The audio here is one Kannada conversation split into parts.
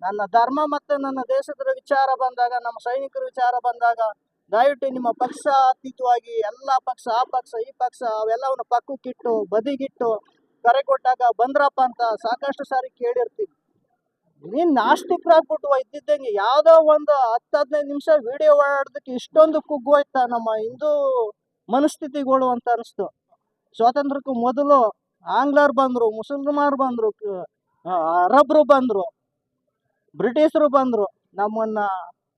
ನನ್ನ ಧರ್ಮ ಮತ್ತೆ ನನ್ನ ದೇಶದ ವಿಚಾರ ಬಂದಾಗ, ನಮ್ಮ ಸೈನಿಕರ ವಿಚಾರ ಬಂದಾಗ, ದಯವಿಟ್ಟು ನಿಮ್ಮ ಪಕ್ಷ ಅತೀತವಾಗಿ, ಎಲ್ಲ ಪಕ್ಷ, ಆ ಪಕ್ಷ, ಈ ಪಕ್ಷ, ಅವೆಲ್ಲವನ್ನು ಪಕ್ಕಕ್ಕಿಟ್ಟು, ಬದಿಗಿಟ್ಟು, ಕರೆ ಕೊಟ್ಟಾಗ ಬಂದ್ರಪ್ಪ ಅಂತ ಸಾಕಷ್ಟು ಸಾರಿ ಕೇಳಿರ್ತೀವಿ ನೀನ್ ನಾಸ್ತಿಕರಾಗ್ಬಿಟ್ಟು ಇದ್ದಿದ್ದಂಗೆ ಯಾವುದೋ ಒಂದು ಹತ್ತು, ಹದಿನೈದು ನಿಮಿಷ ವಿಡಿಯೋ ಓಡಾಡೋದಕ್ಕೆ ಇಷ್ಟೊಂದು ಕುಗ್ಗೋಯ್ತಾ ನಮ್ಮ ಹಿಂದೂ ಮನಸ್ಥಿತಿಗಳು ಅಂತ ಅನಿಸ್ತು. ಸ್ವಾತಂತ್ರ್ಯಕ್ಕೂ ಮೊದಲು ಆಂಗ್ಲರ್ ಬಂದರು, ಮುಸಲ್ಮಾನರು ಬಂದರು ಅರಬ್ರು ಬಂದ್ರು. ಬ್ರಿಟಿಷರು ಬಂದ್ರು, ನಮ್ಮನ್ನ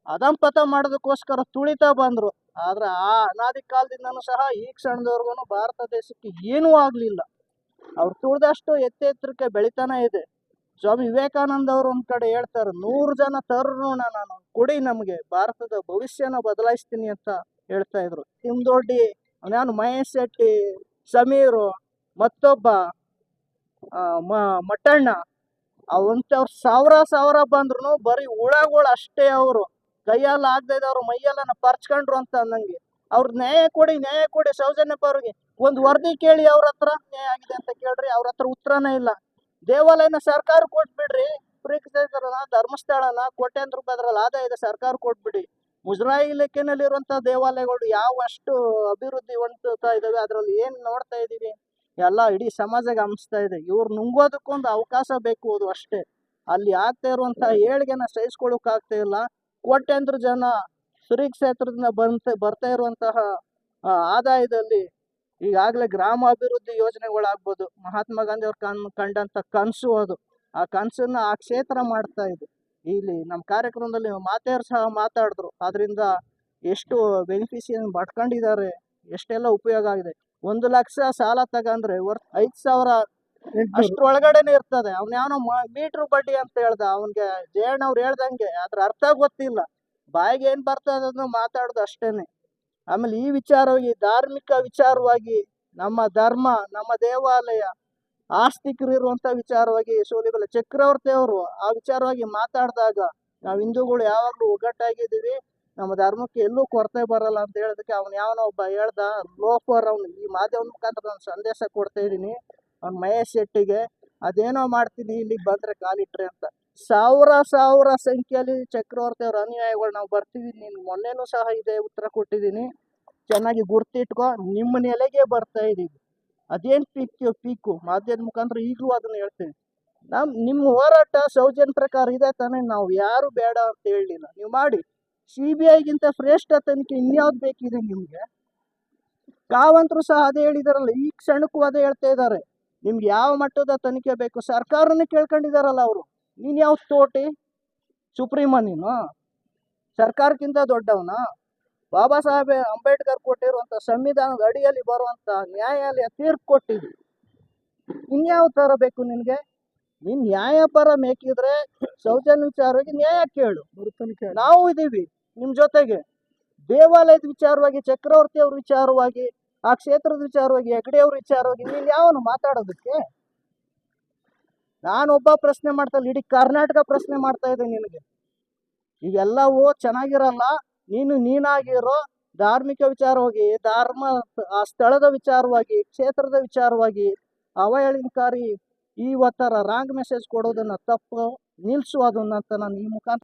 ಅದಂಪತ ಮಾಡೋದಕ್ಕೋಸ್ಕರ ತುಳಿತಾ ಬಂದ್ರು. ಆದ್ರೆ ಆ ಅನಾದಿ ಕಾಲದಿಂದನೂ ಸಹ ಈ ಕ್ಷಣದವರೆಗೂ ಭಾರತ ದೇಶಕ್ಕೆ ಏನೂ ಆಗ್ಲಿಲ್ಲ. ಅವ್ರು ತುಳಿದಷ್ಟು ಎತ್ತೆತ್ತರಕ್ಕೆ ಬೆಳಿತಾನೆ ಇದೆ. ಸ್ವಾಮಿ ವಿವೇಕಾನಂದ ಅವರು ಒಂದ್ ಕಡೆ ಹೇಳ್ತಾರೆ, ನೂರು ಜನ ತರುಣ ನಾನು, ಕೊಡಿ ನಮಗೆ, ಭಾರತದ ಭವಿಷ್ಯನ ಬದಲಾಯಿಸ್ತೀನಿ ಅಂತ ಹೇಳ್ತಾ ಇದ್ರು. ತಿಮ್ದೊಡ್ಡಿ ನಾನು ಮಹೇಶ್ ಶೆಟ್ಟಿ, ಸಮೀರು, ಮತ್ತೊಬ್ಬ ಮಟ್ಟಣ್ಣ ಅವಂತವ್ರು ಸಾವಿರ ಸಾವಿರ ಬಂದ್ರು ಬರೀ ಹುಳಗಳು ಅಷ್ಟೇ ಅವರು. ಕೈಯಲ್ಲ ಆಗದೆ ಇದ್ದವ್ರು ಮೈಯೆಲ್ಲ ಪರ್ಚ್ಕೊಂಡ್ರು ಅಂತ ನಂಗೆ ಅವ್ರ ನ್ಯಾಯ ಕೊಡಿ ನ್ಯಾಯ ಕೊಡಿ ಸೌಜನ್ಯ ಅವ್ರಿಗೆ. ಒಂದು ವರದಿ ಕೇಳಿ ಅವ್ರ ಹತ್ರ ನ್ಯಾಯ ಆಗಿದೆ ಅಂತ ಕೇಳ್ರಿ, ಅವ್ರ ಹತ್ರ ಉತ್ತರನೇ ಇಲ್ಲ. ದೇವಾಲಯನ ಸರ್ಕಾರ ಕೊಟ್ಬಿಡ್ರಿ. ಪ್ರೇಕ್ಷಕರನ್ನ ಧರ್ಮಸ್ಥಳನ ಕೋಟ್ಯಾಂತರ ರೂಪಾಯಿದ್ರಲ್ಲಿ ಆದಾಯ ಇದೆ, ಸರ್ಕಾರ ಕೊಟ್ಬಿಡಿ. ಮುಜರಾಯಿ ಇಲಾಖೆನಲ್ಲಿರುವಂತ ದೇವಾಲಯಗಳು ಯಾವ ಅಷ್ಟು ಅಭಿವೃದ್ಧಿ ಹೊಂದುತ್ತಾ ಇದಾವೆ ಅದ್ರಲ್ಲಿ ಏನ್ ನೋಡ್ತಾ ಇದೀವಿ ಎಲ್ಲ ಇಡೀ ಸಮಾಜಕ್ಕೆ ಗಮನಿಸ್ತಾ ಇದೆ. ಇವ್ರು ನುಂಗೋದಕ್ಕೊಂದು ಅವಕಾಶ ಬೇಕು ಅದು ಅಷ್ಟೇ. ಅಲ್ಲಿ ಆಗ್ತಾ ಇರುವಂತ ಏಳ್ಗೆನ ಸಹಿಸ್ಕೊಳಕ್ ಆಗ್ತಾ ಇಲ್ಲ. ಕೋಟ್ಯಾಂತರ ಜನ ಶ್ರೀ ಕ್ಷೇತ್ರದಿಂದ ಬಂತ, ಬರ್ತಾ ಇರುವಂತಹ ಆದಾಯದಲ್ಲಿ ಈಗಾಗಲೇ ಗ್ರಾಮಾಭಿವೃದ್ಧಿ ಯೋಜನೆಗಳಾಗ್ಬೋದು. ಮಹಾತ್ಮ ಗಾಂಧಿ ಅವ್ರ ಕಣ್ ಕಂಡಂತ ಕನಸು ಅದು. ಆ ಕನಸನ್ನ ಆ ಕ್ಷೇತ್ರ ಮಾಡ್ತಾ ಇದೆ. ಇಲ್ಲಿ ನಮ್ಮ ಕಾರ್ಯಕ್ರಮದಲ್ಲಿ ಮಾತೆಯರು ಸಹ ಮಾತಾಡಿದ್ರು. ಅದರಿಂದ ಎಷ್ಟು ಬೆನಿಫಿಷಿಯನ್ ಪಡ್ಕೊಂಡಿದ್ದಾರೆ, ಎಷ್ಟೆಲ್ಲ ಉಪಯೋಗ ಆಗಿದೆ. ಒಂದು ಲಕ್ಷ ಸಾಲ ತಗಂದ್ರೆ ಐದ್ ಸಾವಿರ ಅಷ್ಟ್ರೊಳಗಡೆನೆ ಇರ್ತದೆ. ಅವ್ನ ಯಾವನೋ ಮೀಟ್ರ್ ಬಡ್ಡಿ ಅಂತ ಹೇಳ್ದ. ಅವನ್ಗೆ ಜಯಣ್ಣ ಅವ್ರು ಹೇಳ್ದಂಗೆ ಅದ್ರ ಅರ್ಥ ಗೊತ್ತಿಲ್ಲ. ಬಾಯಿಗೆ ಏನ್ ಬರ್ತದ ಅದನ್ನು ಮಾತಾಡೋದು ಅಷ್ಟೇನೆ. ಆಮೇಲೆ ಈ ವಿಚಾರವಾಗಿ ಧಾರ್ಮಿಕ ವಿಚಾರವಾಗಿ ನಮ್ಮ ಧರ್ಮ ನಮ್ಮ ದೇವಾಲಯ ಆಸ್ತಿಕರು ಇರುವಂತ ವಿಚಾರವಾಗಿ ಸೋಲಿಬಲ್ಲ ಚಕ್ರವರ್ತಿ ಅವರು ಆ ವಿಚಾರವಾಗಿ ಮಾತಾಡಿದಾಗ ನಾವು ಹಿಂದೂಗಳು ಯಾವಾಗ್ಲೂ ಒಗ್ಗಟ್ಟಾಗಿದ್ದೀವಿ. ನಮ್ಮ ಧರ್ಮಕ್ಕೆ ಎಲ್ಲೂ ಕೊರತೆ ಬರಲ್ಲ ಅಂತ ಹೇಳೋದಕ್ಕೆ ಅವ್ನು ಯಾವನೋ ಒಬ್ಬ ಹೇಳ್ದ ಲೋಫರ್ ಅವ್ನು. ಈ ಮಾಧ್ಯಮದ ಮುಖಾಂತರ ನಾನು ಸಂದೇಶ ಕೊಡ್ತಾ ಇದ್ದೀನಿ. ಅವ್ನು ಮಹೇಶ್ ಶೆಟ್ಟಿಗೆ ಅದೇನೋ ಮಾಡ್ತೀನಿ, ಇಲ್ಲಿಗೆ ಬಂದ್ರೆ ಕಾಲಿಟ್ರೆ ಅಂತ. ಸಾವಿರ ಸಾವಿರ ಸಂಖ್ಯೆಯಲ್ಲಿ ಚಕ್ರವರ್ತಿ ಅವ್ರ ಅನುಯಾಯಿಗಳು ನಾವು ಬರ್ತೀವಿ. ನೀನು ಮೊನ್ನೆನೂ ಸಹ ಇದೇ ಉತ್ತರ ಕೊಟ್ಟಿದ್ದೀನಿ. ಚೆನ್ನಾಗಿ ಗುರ್ತಿಟ್ಕೋ, ನಿಮ್ಮ ನೆಲೆಗೆ ಬರ್ತಾ ಇದ್ದೀವಿ ಅದೇನ್ ಪೀಕ್, ಪೀಕು? ಮಾಧ್ಯಮದ ಮುಖಾಂತರ ಈಗಲೂ ಅದನ್ನು ಹೇಳ್ತೀನಿ. ನಮ್, ನಿಮ್ಮ ಹೋರಾಟ ಸೌಜನ್ಯ ಪ್ರಕಾರ ಇದೆ ತಾನೇ, ನಾವು ಯಾರು ಬೇಡ ಅಂತ ಹೇಳಲಿಲ್ಲ. ನೀವು ಮಾಡಿ. ಸಿ ಬಿ ಐಗಿಂತ ಶ್ರೇಷ್ಠ ತನಿಖೆ ಇನ್ಯಾವ್ದು ಬೇಕಿದೆ ನಿಮ್ಗೆ? ಕಾವಂತರು ಸಹ ಅದೇ ಹೇಳಿದಾರಲ್ಲ, ಈ ಕ್ಷಣಕ್ಕೂ ಅದೇ ಹೇಳ್ತಾ ಇದ್ದಾರೆ. ನಿಮ್ಗೆ ಯಾವ ಮಟ್ಟದ ತನಿಖೆ ಬೇಕು? ಸರ್ಕಾರನೇ ಕೇಳ್ಕೊಂಡಿದಾರಲ್ಲ ಅವರು. ನೀನು ಯಾವ ತೋಟಿ? ಸುಪ್ರೀಮ ನೀನು? ಸರ್ಕಾರಕ್ಕಿಂತ ದೊಡ್ಡವನ? ಬಾಬಾ ಸಾಹೇಬ್ ಅಂಬೇಡ್ಕರ್ ಕೊಟ್ಟಿರುವಂತ ಸಂವಿಧಾನದ ಅಡಿಯಲ್ಲಿ ಬರುವಂತ ನ್ಯಾಯಾಲಯ ತೀರ್ಪು ಕೊಟ್ಟಿದ್ವಿ ಇನ್ಯಾವ ತರ ಬೇಕು ನಿನ್ಗೆ? ನೀನ್ ನ್ಯಾಯ ಪರ ಮೇಕಿದ್ರೆ ಸೌಜನ್ಯ ವಿಚಾರವಾಗಿ ನ್ಯಾಯ ಕೇಳು. ನಾವು ಇದ್ದೀವಿ ನಿಮ್ ಜೊತೆಗೆ. ದೇವಾಲಯದ ವಿಚಾರವಾಗಿ ಚಕ್ರವರ್ತಿ ಅವ್ರ ವಿಚಾರವಾಗಿ ಆ ಕ್ಷೇತ್ರದ ವಿಚಾರವಾಗಿ ಹೆಗಡೆ ಅವ್ರ ವಿಚಾರವಾಗಿ ನೀನ್ ಯಾವನು ಮಾತಾಡೋದಕ್ಕೆ? ನಾನೊಬ್ಬ ಪ್ರಶ್ನೆ ಮಾಡ್ತಾ ಇಲ್ಲ ಇಡೀ ಕರ್ನಾಟಕ ಪ್ರಶ್ನೆ ಮಾಡ್ತಾ ಇದೆ ನಿನಗೆ. ಇವೆಲ್ಲವೂ ಚೆನ್ನಾಗಿರಲ್ಲ ನೀನು ನೀನಾಗಿರೋ ಧಾರ್ಮಿಕ ವಿಚಾರವಾಗಿ ಧರ್ಮ ಆ ಸ್ಥಳದ ವಿಚಾರವಾಗಿ ಕ್ಷೇತ್ರದ ವಿಚಾರವಾಗಿ ಅವಹೇಳನಕಾರಿ ಈ ಒತ್ತರ ರಾಂಗ್ ಮೆಸೇಜ್ ಕೊಡೋದನ್ನ ತಪ್ಪು. ನಿಲ್ಸು ಅದನ್ನ ಅಂತ ನಾನು ಈ ಮುಖಾಂತರ